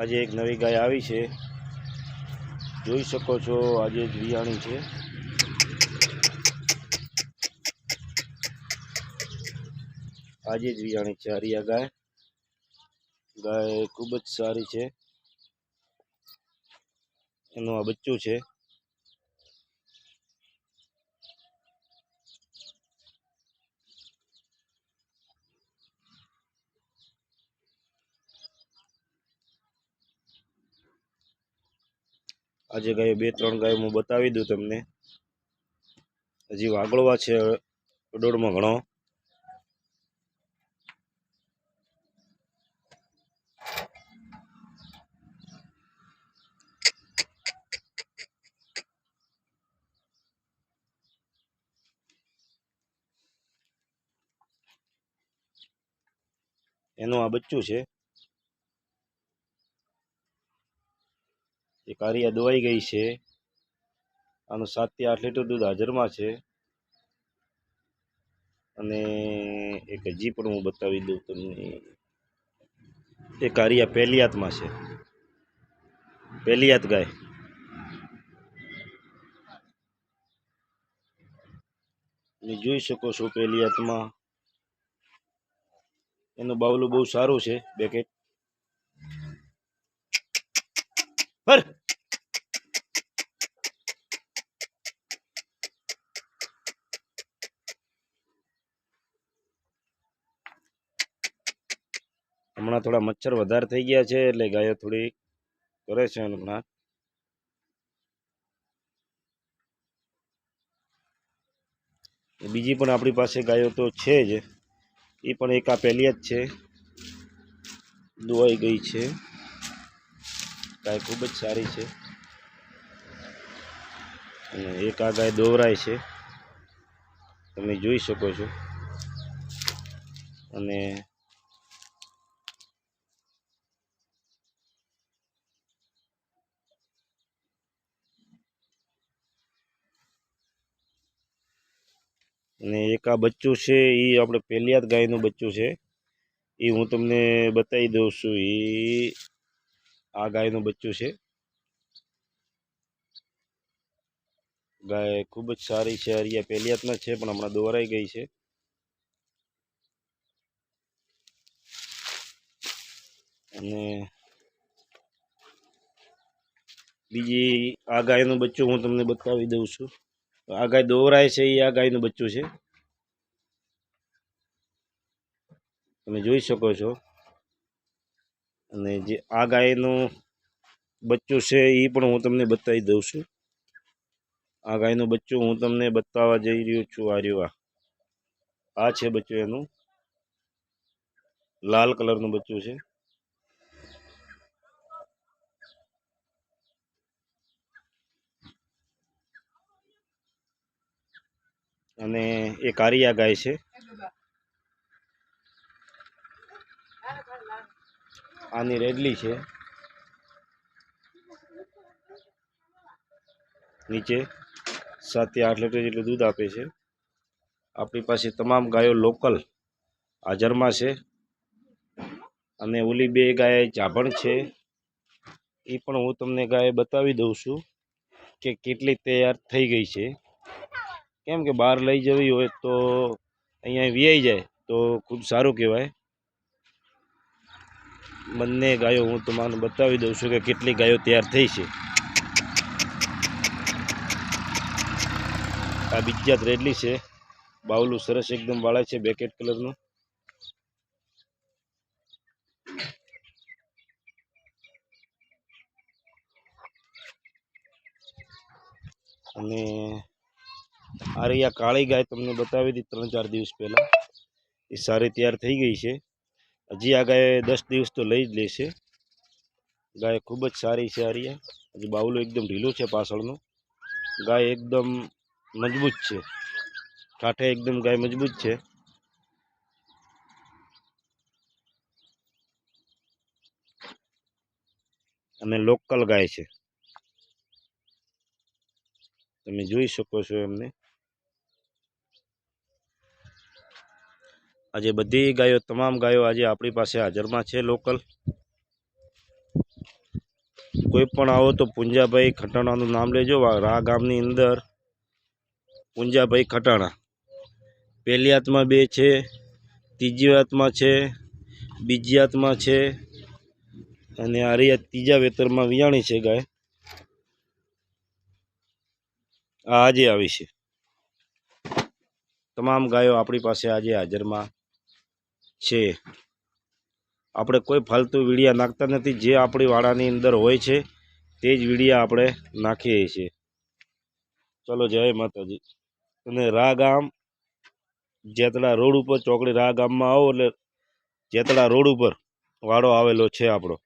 આજે એક નવી ગાય આવી છે. જોઈ શકો છો, આજે જ વિયાણી છે. આજે જ વિયાણી છે હરિયા ગાય. ગાય ખૂબ જ સારી છે. એનું આ બચ્ચું છે. આજે ગાયો બે, ત્રણ ગાયો હું બતાવી દઉં તમને. હજી વાગળવા છે અડોળમાં ઘણો. એનું આ બચ્ચું છે. કારિયા દોવાઈ ગઈ છે. આનું સાતથી આઠ લીટર દૂધ હાજરમાં છે. અને એક હજી પણ હું બતાવી દઉં તમને. એ કારિયા પહેલીયાતમાં છે. પહેલીયાત ગાય. તમે જોઈ શકો છો પહેલીયાતમાં એનું બાવલું બહુ સારું છે. બેકેટ હર! હમણાં થોડા મચ્છર વધારે થઈ ગયા છે એટલે ગાયો થોડી કરે છે હમણાં. બીજી પણ આપણી પાસે ગાયો તો છે જ. એ પણ એક આ પહેલી જ છે. દોવાઈ ગઈ છે. ગાય ખૂબ જ સારી છે. અને એક આ ગાય દોવરાય છે. તમે જોઈ શકો છો. અને અને એક આ બચ્ચું છે એ આપણે પહેલિયાત ગાયનું બચ્ચું છે. એ હું તમને બતાવી દઉં છું એ આ ગાયનું બચ્ચું છે. ગાય ખૂબ જ સારી છે, હરિયા પહેલિયાતમાં છે, પણ હમણાં દોરાઈ ગઈ છે. અને બીજી આ ગાયનું બચ્ચું હું તમને બતાવી દઉં છું. આ ગાય દોરાય છે એ આ ગાયનું બચ્ચું છે. તમે જોઈ શકો છો. અને જે આ ગાયનું બચ્ચું છે એ પણ હું તમને બતાવી દઉં છું. આ ગાયનું બચ્ચું હું તમને બતાવવા જઈ રહ્યો છું આ. રહ્યું આ છે બચ્ચું એનું. લાલ કલરનું બચ્ચું છે. અને એ કારિયા ગાય છે. આની રેડલી છે. નીચે સાતથી આઠ લીટર જેટલું દૂધ આપે છે. આપણી પાસે તમામ ગાયો લોકલ હાજરમાં છે. અને ઓલી બે ગાય ચાભણ છે. એ પણ હું તમને ગાય બતાવી દઉં છું કે કેટલી તૈયાર થઈ ગઈ છે. કેમ કે બહાર લઈ જવી હોય તો અહીંયા વીઆઈ જાય, તો ખૂબ સારું કહેવાય. બંને ગાયો હું તમને બતાવી દઉં છું કે કેટલી ગાયો તૈયાર થઈ છે. આ બીજાત રેડલી છે. બાવલું સરસ એકદમ વાળા છે, બેકેટ કલરનું. અને આ આ કાળી ગાય તમને બતાવી હતી ત્રણ ચાર દિવસ પહેલાં. એ સારી તૈયાર થઈ ગઈ છે. હજી આ ગાય દસ દિવસ તો લઈ જ લેશે ગાય ખૂબ જ સારી છે આરિયા હજી બાવલો એકદમ ઢીલો છે પાછળનો. ગાય એકદમ મજબૂત છે. કાંઠે એકદમ ગાય મજબૂત છે. અને લોકલ ગાય છે. તમે જોઈ શકો છો એમને. આજે બધી ગાયો, તમામ ગાયો આજે આપણી પાસે હાજરમાં છે લોકલ. કોઈ પણ આવો તો પુંજાભાઈ ખટાણાનું નામ લેજો. રા ગામની અંદર પુંજાભાઈ ખટાણા. પહેલી હાથમાં બે છે, ત્રીજી હાથમાં છે, બીજી હાથમાં છે, અને આ રહ્યા ત્રીજા વેતરમાં વિયાણી છે ગાય. આજે આવી છે. તમામ ગાયો આપણી પાસે આજે હાજરમાં છે. આપણે કોઈ ફાલતુ વીડિયા નાખતા નથી. જે આપણી વાડાની અંદર હોય છે, તે જ વીડિયા આપણે નાખીએ છીએ. ચલો, જય માતાજી. અને રા ગામ જેતડા રોડ ઉપર, ચોકડી રા ગામમાં આવો એટલે જેતડા રોડ ઉપર વાડો આવેલો છે આપણો.